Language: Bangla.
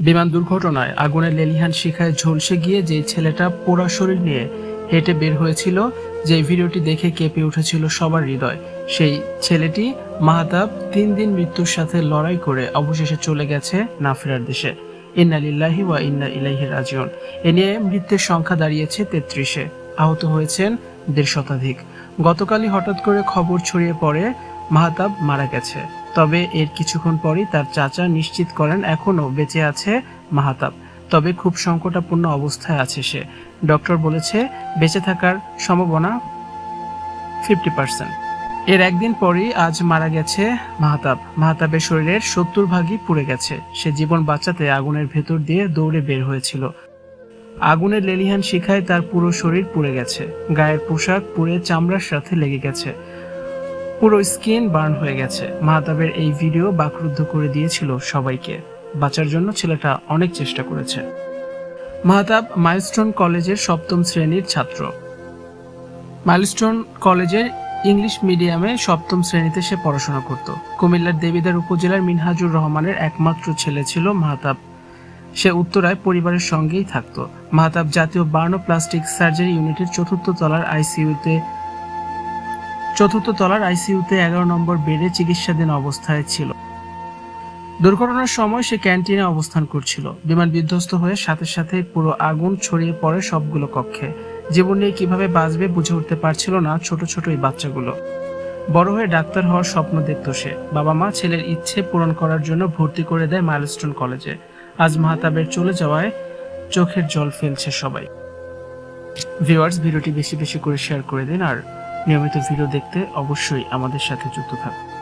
বিমান দুর্ঘটনায় আগুনের লেলিহান শিখায় ঝলসে গিয়ে যে ছেলেটা পোড়া শরীর নিয়ে হেঁটে বের হয়েছিল যে ভিডিওটি দেখে কেঁপে উঠেছিল সবার হৃদয়। সেই ছেলেটি মাহাতাব তিন দিন মৃত্যুর সাথে লড়াই করে অবশেষে চলে গেছে না ফেরার দেশে। ইন্না লিল্লাহি ওয়া ইন্না ইলাইহি রাজিউন। এ নিয়ে মৃত্যুর সংখ্যা দাঁড়িয়েছে তেত্রিশে। আহত হয়েছেন দেড় শতাধিক। গতকালই হঠাৎ করে খবর ছড়িয়ে পড়ে মাহাতাব মারা গেছে। তবে এর কিছুক্ষণ পরই তার চাচা নিশ্চিত করেন এখনও বেঁচে আছে মাহাতাব। তবে খুব সংকটাপূর্ণ অবস্থায় আছে সে। ডক্টর বলেছে, বেঁচে থাকার সম্ভাবনা ফিফটি পার্সেন্ট এর একদিন পরই আজ মারা গেছে মাহাতাব। মাহাতাবের শরীরের সত্তর ভাগই পুড়ে গেছে। সে জীবন বাঁচাতে আগুনের ভেতর দিয়ে দৌড়ে বের হয়েছিল। আগুনের লেলিহান শিখায় তার পুরো শরীর পুড়ে গেছে। গায়ের পোশাক পুড়ে চামড়ার সাথে লেগে গেছে। পুরো স্কিন বার্ন হয়ে গেছে। মাহতাবের এই ভিডিও বাকরুদ্ধ করে দিয়েছিল সবাইকে। বাঁচার জন্য ছেলেটা অনেক চেষ্টা করেছে। মাহতাব মাইলস্টোন কলেজের সপ্তম শ্রেণির ছাত্র। মাইলস্টোন কলেজের ইংলিশ মিডিয়ামে সপ্তম শ্রেণীতে সে পড়াশোনা করত। কুমিল্লার দেবিদার উপজেলার মিনহাজুর রহমানের একমাত্র ছেলে ছিল মাহতাব। সে উত্তরায় পরিবারের সঙ্গেই থাকত। মাহতাব জাতীয় বার্নোপ্লাস্টিক সার্জারি ইউনিটের চতুর্থ তলার আইসিইউতে চতুর্থ তলার আইসিইউতে এগারো নম্বর বেডে চিকিৎসাধীন অবস্থায় ছিল। দুর্ঘটনার সময় সে ক্যান্টিনে অবস্থান করছিল। বিমান বিধ্বস্ত হয়ে সাথে সাথে পুরো আগুন ছড়িয়ে পড়ে সবগুলো কক্ষে। জীবন নিয়ে কীভাবে বাঁচবে বুঝে উঠতে পারছিল না ছোট ছোট এই বাচ্চাগুলো। বড় হয়ে ডাক্তার হওয়ার স্বপ্ন দেখত সে। বাবা মা ছেলের ইচ্ছে পূরণ করার জন্য ভর্তি করে দেয় মাইলস্টোন কলেজে। আজ মাহতাবের চলে যাওয়ায় চোখের জল ফেলছে সবাই। ভিউয়ার্স, ভিডিওটি বেশি বেশি করে শেয়ার করে দিন আর নিয়মিত ভিডিও দেখতে অবশ্যই আমাদের সাথে যুক্ত থাকুন।